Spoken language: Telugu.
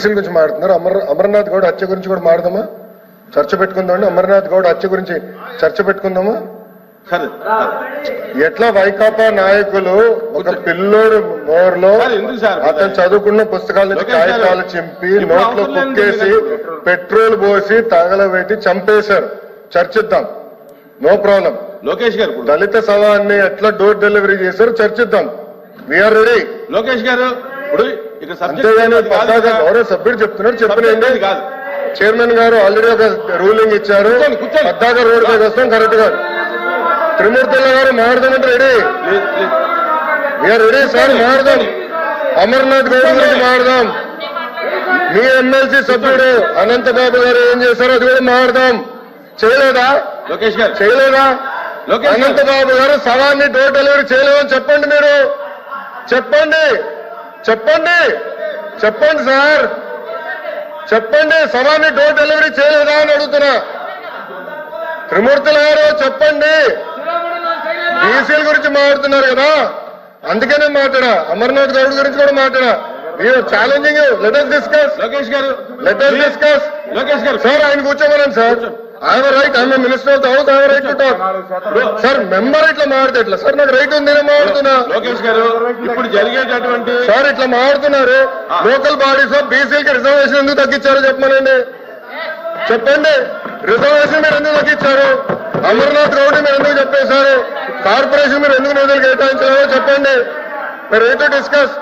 బీసీల గురించి మాట్లాడుతున్నారు అమర్ అమర్నాథ్ గౌడ్ హత్య గురించి కూడా మాడదామా చర్చ పెట్టుకుందామండి అమర్నాథ్ గౌడ్ హత్య గురించి చర్చ పెట్టుకుందామా ఎట్లా వైకాపా నాయకులు ఒక పిల్లోడు మోర్లో అతను చదువుకున్న పుస్తకాల నుంచి కాగితాలు చింపి నోట్లో కుక్కేసి పెట్రోల్ పోసి తగలబెట్టి చంపేశారు చర్చిద్దాం నో ప్రాబ్లం లోకేష్ గారు దళిత సవాన్ని ఎట్లా డోర్ డెలివరీ చేశారు చర్చిద్దాం వీఆర్ రెడీ లోకేష్ గారు ఇప్పుడు ఇక్కడ. గౌరవ సభ్యుడు చెప్తున్నారు చెప్పలేండి కాదు చైర్మన్ గారు ఆల్రెడీ ఒక రూలింగ్ ఇచ్చారు. పద్దాక రోడ్ పైకి వస్తాం కరెక్ట్గా. త్రిమూర్తుల గారు మారుదామంటే రెడీ. వీఆర్ రెడీ సార్ మారుదాం. అమర్నాథ్ గౌడ్ గురించి మారుదాం. మీ ఎమ్మెల్సీ సభ్యుడు అనంతబాబు గారు ఏం చేశారో అది కూడా మారుదాం. చేయలేదా? లోకేష్ గారు. చేయలేదా? లోకేష్ గారు. అనంతబాబు గారు సవాన్ని డోర్ డెలివరీ చేయలేదని చెప్పండి మీరు. చెప్పండి. చెప్పండి. చెప్పండి సార్. చెప్పండి సవాన్ని డోర్ డెలివరీ చేయలేదా అని అడుగుతున్నా. త్రిమూర్తుల గారు చెప్పండి. బీసీల గురించి మాట్లాడుతున్నారు కదా. అందుకనే మాట్లాడా. అమర్నాథ్ గౌడ్ గురించి కూడా మాట్లాడా. Challenging let us discuss Lokesh గారు. లెట్ అస్ డిస్కస్ లోకేష్ గారు. సార్ ఆయన కూర్చోమనండి సార్. ఆయన రైట్ ఆయన మినిస్టర్ ఆఫ్ హౌస్ ఆయన right to talk sir member ఇట్లా మాట్లాడితే ఎట్లా? సార్ నాకు రైట్ ఉంది నేను మాట్లాడుతున్నా. లోకేష్ గారు ఇప్పుడు జరిగేటటువంటి సార్ ఇట్లా మాట్లాడుతున్నారు. లోకల్ బాడీస్లో బీసీలకి రిజర్వేషన్ ఎందుకు తగ్గించారో చెప్పమనండి? చెప్పండి. రిజర్వేషన్ మీరు ఎందుకు తగ్గించారు? అమర్నాథ్ గౌడ్ మీరు ఎందుకు చెప్పేశారు? కార్పొరేషన్ మీరు ఎందుకు నిధులు కేటాయించారో చెప్పండి. మీరు రైట్ టు డిస్కస్